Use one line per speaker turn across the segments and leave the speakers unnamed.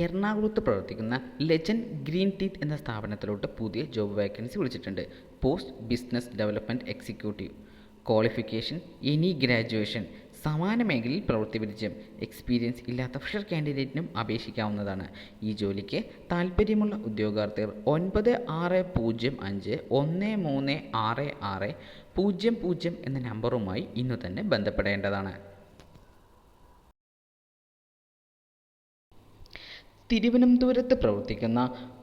എറണാകുളത്ത് പ്രവർത്തിക്കുന്ന legend green teeth എന്ന സ്ഥാപനത്തിലോട്ട് പുതിയ ജോബ് വേക്കൻസി വിളിച്ചിട്ടുണ്ട്. Post business development executive qualification any graduation സമാന മേഖലയിൽ പ്രവൃത്തി പരിചയം. എക്സ്പീരിയൻസ് ഇല്ലാത്ത ഫ്രഷർ കാൻഡിഡേറ്റിനും അപേക്ഷിക്കാവുന്നതാണ്. ഈ ജോലിക്ക് താൽപ്പര്യമുള്ള ഉദ്യോഗാർത്ഥികൾ ഒൻപത് ആറ് പൂജ്യം അഞ്ച് ഒന്ന് മൂന്ന് ആറ് ആറ് പൂജ്യം പൂജ്യം എന്ന നമ്പറുമായി ഇന്നു തന്നെ ബന്ധപ്പെടേണ്ടതാണ്. തിരുവനന്തപുരത്ത് പ്രവർത്തിക്കുന്ന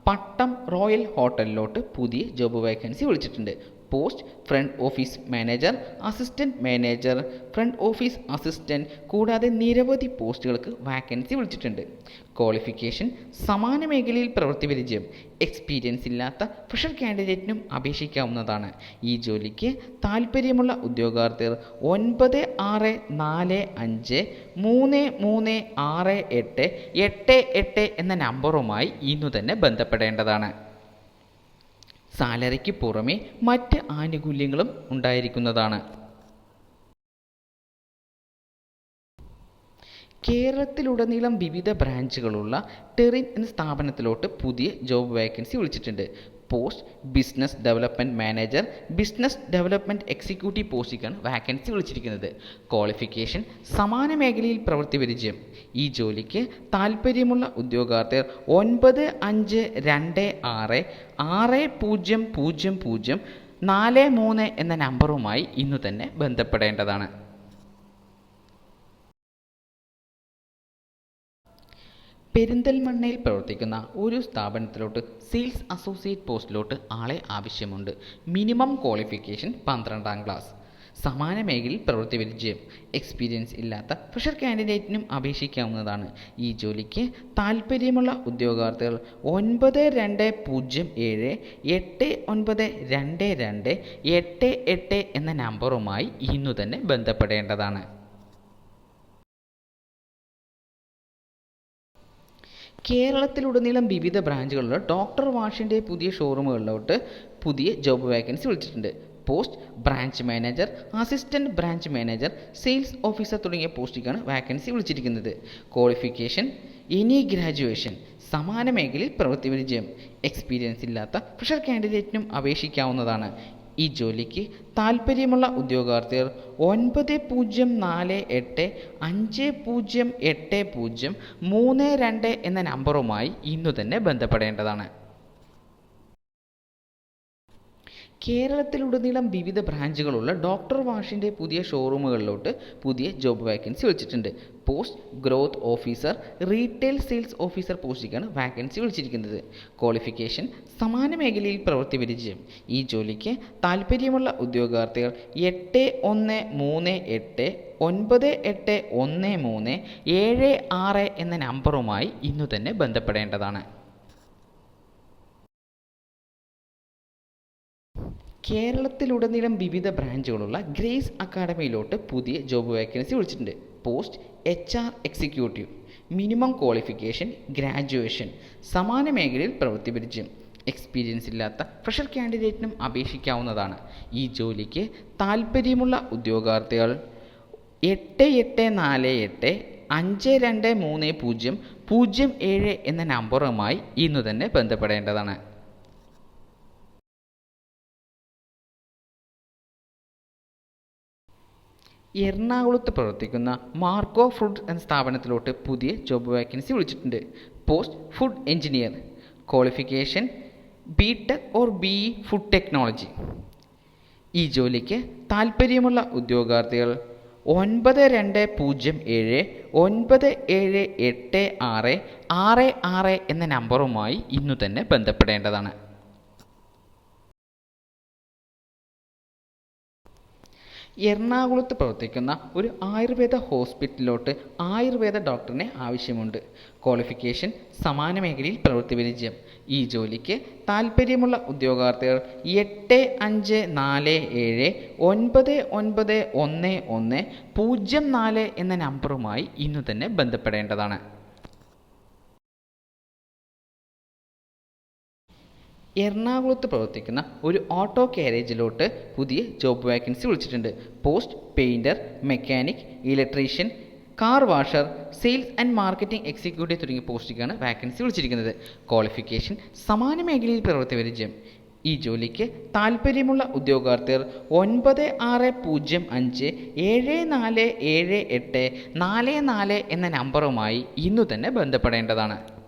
പട്ടം റോയൽ ഹോട്ടലിലോട്ട് പുതിയ ജോബ് വേക്കൻസി വിളിച്ചിട്ടുണ്ട്. Post front office manager assistant manager front office assistant കൂടാതെ നിരവധി പോസ്റ്റുകൾക്ക് വാക്കൻസി വിളിച്ചിട്ടുണ്ട്. ക്വാളിഫിക്കേഷൻ സമാന മേഖലയിൽ പ്രവൃത്തി പരിചയം എക്സ്പീരിയൻസ് ഇല്ലാത്ത ഫ്രഷർ കാൻഡിഡേറ്റിനും അപേക്ഷിക്കാവുന്നതാണ്. ഈ ജോലിക്ക് താൽപ്പര്യമുള്ള ഉദ്യോഗാർത്ഥികൾ ഒൻപത് ആറ് നാല് അഞ്ച് മൂന്ന് മൂന്ന് ആറ് എട്ട് എട്ട് എട്ട് എന്ന നമ്പറുമായി ഇന്നു തന്നെ ബന്ധപ്പെടേണ്ടതാണ്. സാലറിക്ക് പുറമെ മറ്റ് ആനുകൂല്യങ്ങളും ഉണ്ടായിരിക്കുന്നതാണ്. കേരളത്തിലുടനീളം വിവിധ ബ്രാഞ്ചുകളുള്ള ടെറിൻ എന്ന സ്ഥാപനത്തിലോട്ട് പുതിയ ജോബ് വേക്കൻസി വിളിച്ചിട്ടുണ്ട്. Post business development manager business development executive പോസ്റ്റിക്കാണ് vacancy വിളിച്ചിരിക്കുന്നത്. ക്വാളിഫിക്കേഷൻ സമാന മേഖലയിൽ പ്രവൃത്തി പരിചയം. ഈ ജോലിക്ക് താൽപ്പര്യമുള്ള ഉദ്യോഗാർത്ഥികൾ ഒൻപത് അഞ്ച് രണ്ട് ആറ് ആറ് പൂജ്യം പൂജ്യം പൂജ്യം നാല് മൂന്ന് എന്ന നമ്പറുമായി ഇന്നു തന്നെ ബന്ധപ്പെടേണ്ടതാണ്. പെരിന്തൽമണ്ണയിൽ പ്രവർത്തിക്കുന്ന ഒരു സ്ഥാപനത്തിലോട്ട് സെയിൽസ് അസോസിയേറ്റ് പോസ്റ്റിലോട്ട് ആളെ ആവശ്യമുണ്ട്. മിനിമം ക്വാളിഫിക്കേഷൻ പന്ത്രണ്ടാം ക്ലാസ് സമാന മേഖലയിൽ പ്രവൃത്തി പരിചയം എക്സ്പീരിയൻസ് ഇല്ലാത്ത ഫ്രഷർ കാൻഡിഡേറ്റിനും അപേക്ഷിക്കാവുന്നതാണ്. ഈ ജോലിക്ക് താൽപ്പര്യമുള്ള ഉദ്യോഗാർത്ഥികൾ ഒൻപത് രണ്ട് പൂജ്യം ഏഴ് എട്ട് ഒൻപത് രണ്ട് രണ്ട് എട്ട് എട്ട് എന്ന നമ്പറുമായി ഇന്നു തന്നെ ബന്ധപ്പെടേണ്ടതാണ്. കേരളത്തിലുടനീളം വിവിധ ബ്രാഞ്ചുകളിലുള്ള ഡോക്ടർ വാഷിന്റെ പുതിയ ഷോറൂമുകളിലോട്ട് പുതിയ ജോബ് വേക്കൻസി വിളിച്ചിട്ടുണ്ട്. Post branch manager assistant branch manager sales officer തുടങ്ങിയ പോസ്റ്റിലേക്കാണ് വാക്കൻസി വിളിച്ചിരിക്കുന്നത്. ക്വാളിഫിക്കേഷൻ എനി ഗ്രാജുവേഷൻ സമാന മേഖലയിൽ പ്രവൃത്തി പരിചയം എക്സ്പീരിയൻസ് ഇല്ലാത്ത ഫ്രഷർ കാൻഡിഡേറ്റിനും അപേക്ഷിക്കാവുന്നതാണ്. ഈ ജോലിക്ക് താൽപ്പര്യമുള്ള ഉദ്യോഗാർത്ഥികൾ ഒൻപത് പൂജ്യം നാല് എട്ട് അഞ്ച് പൂജ്യം എട്ട് പൂജ്യം മൂന്ന് രണ്ട് എന്ന നമ്പറുമായി ഇന്നു തന്നെ ബന്ധപ്പെടേണ്ടതാണ്. കേരളത്തിലുടനീളം വിവിധ ബ്രാഞ്ചുകളുള്ള ഡോക്ടർ വാഷിന്റെ പുതിയ ഷോറൂമുകളിലോട്ട് പുതിയ ജോബ് വാക്കൻസി വിളിച്ചിട്ടുണ്ട്. Post growth officer retail sales officer പോസ്റ്റിലേക്കാണ് vacancy വിളിച്ചിരിക്കുന്നത്. ക്വാളിഫിക്കേഷൻ സമാന മേഖലയിൽ പ്രവൃത്തി പരിചയം ഈ ജോലിക്ക് താല്പര്യമുള്ള ഉദ്യോഗാർത്ഥികൾ എട്ട് ഒന്ന് മൂന്ന് എട്ട് ഒൻപത് എട്ട് ഒന്ന് മൂന്ന് ഏഴ് ആറ് എന്ന നമ്പറുമായി ഇന്നു തന്നെ ബന്ധപ്പെടേണ്ടതാണ്. കേരളത്തിലുടനീളം വിവിധ ബ്രാഞ്ചുകളുള്ള ഗ്രേസ് അക്കാഡമിയിലോട്ട് പുതിയ ജോബ് വേക്കൻസി വിളിച്ചിട്ടുണ്ട്. Post H R executive minimum qualification graduation സമാന മേഖലയിൽ പ്രവൃത്തി പരിചയം എക്സ്പീരിയൻസ് ഇല്ലാത്ത ഫ്രഷർ കാൻഡിഡേറ്റിനും അപേക്ഷിക്കാവുന്നതാണ്. ഈ ജോലിക്ക് താൽപ്പര്യമുള്ള ഉദ്യോഗാർത്ഥികൾ എട്ട് എട്ട് നാല് എട്ട് അഞ്ച് രണ്ട് മൂന്ന് പൂജ്യം പൂജ്യം ഏഴ് എന്ന നമ്പറുമായി ഇന്നു തന്നെ ബന്ധപ്പെടേണ്ടതാണ്. എറണാകുളത്ത് പ്രവർത്തിക്കുന്ന മാർക്കോ ഫുഡ് എന്ന സ്ഥാപനത്തിലോട്ട് പുതിയ ജോബ് വാക്കൻസി വിളിച്ചിട്ടുണ്ട്. Post food engineer. Qualification B Tech or B E food technology. ഈ ജോലിക്ക് താൽപ്പര്യമുള്ള ഉദ്യോഗാർത്ഥികൾ ഒൻപത് രണ്ട് പൂജ്യം ഏഴ് ഒൻപത് ഏഴ് എട്ട് ആറ് ആറ് ആറ് എന്ന നമ്പറുമായി ഇന്നു തന്നെ ബന്ധപ്പെടേണ്ടതാണ്. എറണാകുളത്ത് പ്രവർത്തിക്കുന്ന ഒരു ആയുർവേദ ഹോസ്പിറ്റലിലോട്ട് ആയുർവേദ ഡോക്ടറിനെ ആവശ്യമുണ്ട്. ക്വാളിഫിക്കേഷൻ സമാന മേഖലയിൽ പ്രവൃത്തി പരിചയം ഈ ജോലിക്ക് താൽപ്പര്യമുള്ള ഉദ്യോഗാർത്ഥികൾ എട്ട് അഞ്ച് നാല് ഏഴ് ഒൻപത് ഒൻപത് ഒന്ന് ഒന്ന് പൂജ്യം നാല് എന്ന നമ്പറുമായി ഇന്ന് തന്നെ ബന്ധപ്പെടേണ്ടതാണ്. എറണാകുളത്ത് പ്രവർത്തിക്കുന്ന ഒരു ഓട്ടോ കാരേജിലോട്ട് പുതിയ ജോബ് വാക്കൻസി വിളിച്ചിട്ടുണ്ട്. Post painter mechanic electrician car washer sales and marketing executive തുടങ്ങിയ പോസ്റ്റിലേക്കാണ് വാക്കൻസി വിളിച്ചിരിക്കുന്നത്. ക്വാളിഫിക്കേഷൻ സമാന മേഖലയിൽ പ്രവർത്തിപരിചയം ഈ ജോലിക്ക് താൽപ്പര്യമുള്ള ഉദ്യോഗാർത്ഥികൾ ഒൻപത് ആറ് പൂജ്യം അഞ്ച് ഏഴ് നാല് ഏഴ് എട്ട് നാല് നാല് എന്ന നമ്പറുമായി ഇന്നു തന്നെ ബന്ധപ്പെടേണ്ടതാണ്.